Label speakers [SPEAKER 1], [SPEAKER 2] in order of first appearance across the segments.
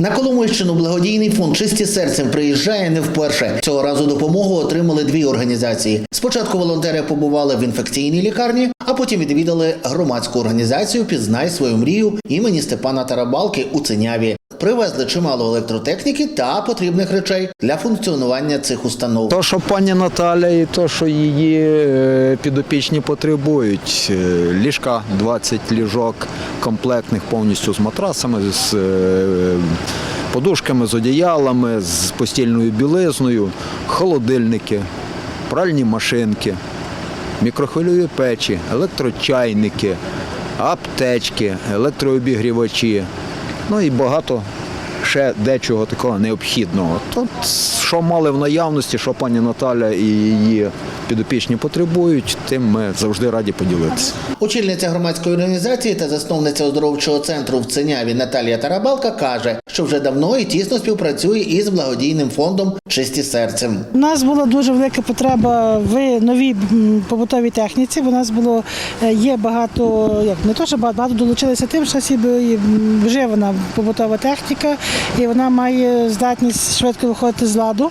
[SPEAKER 1] На Коломийщину благодійний фонд Чисті серцем приїжджає не вперше. Цього разу допомогу отримали дві організації. Спочатку волонтери побували в інфекційній лікарні, а потім відвідали громадську організацію Пізнай свою мрію імені Степана Тарабалки у Циняві. Привезли чимало електротехніки та потрібних речей для функціонування цих установ.
[SPEAKER 2] То, що пані Наталя і то, що її е, підопічні потребують. Е, Ліжка 20 ліжок комплектних повністю з матрасами, з е, подушками, з одіялами, з постільною білизною, холодильники, пральні машинки, мікрохвильові печі, електрочайники, аптечки, електрообігрівачі, ну і багато ще дечого такого необхідного. Тут що мали в наявності, що пані Наталя і її підопічні потребують, тим ми завжди раді поділитися.
[SPEAKER 1] Очільниця громадської організації та засновниця оздоровчого центру в Циняві Наталія Тарабалка каже, що вже давно і тісно співпрацює із благодійним фондом Чисті серцем.
[SPEAKER 3] У нас була дуже велика потреба в новій побутовій техніці. У нас було е, є багато, як не то, що багато, багато долучилися тим, що м, вживана побутова техніка, і вона має здатність швидко виходити з ладу.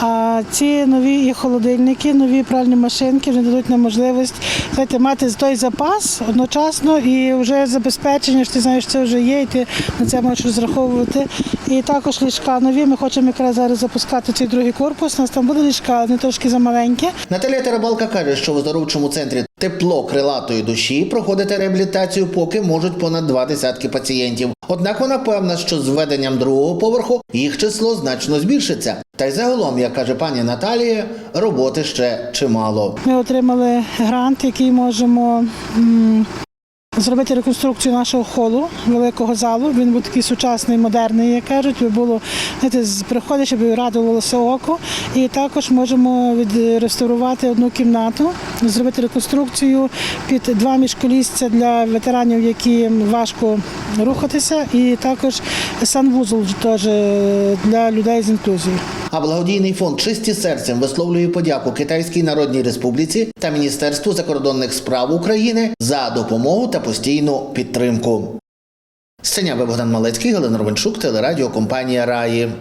[SPEAKER 3] А ці нові і холодильники, нові пральні машинки вже дадуть нам можливість знаєте, мати той запас одночасно і вже забезпечення, що ти знаєш, це вже є, і ти на це можеш розраховувати. І також ліжка нові. Ми хочемо якраз зараз запускати цей другий корпус. У нас там буде ліжка, не трошки замаленькі.
[SPEAKER 1] Наталія Тарабалка каже, що в оздоровчому центрі тепло крилатої душі проходити реабілітацію поки можуть понад два десятки пацієнтів. Однак вона певна, що з введенням другого поверху їх число значно збільшиться. Та й загалом, як каже пані Наталія, роботи ще чимало.
[SPEAKER 3] Ми отримали грант, який можемо. Зробити реконструкцію нашого холу великого залу. Він був такий сучасний, модерний, як кажуть. Було знаєте, приходиш, щоб радувалося око. І також можемо відреставрувати одну кімнату, зробити реконструкцію під два міжколісця для ветеранів, які важко рухатися, і також санвузол теж для людей з інклюзією.
[SPEAKER 1] А благодійний фонд Чисті серцем висловлює подяку Китайській Народній Республіці та Міністерству закордонних справ України за допомогу та постійну підтримку. Сценяви Богдан Малецький, Галина Ровенчук, телерадіокомпанія Раї.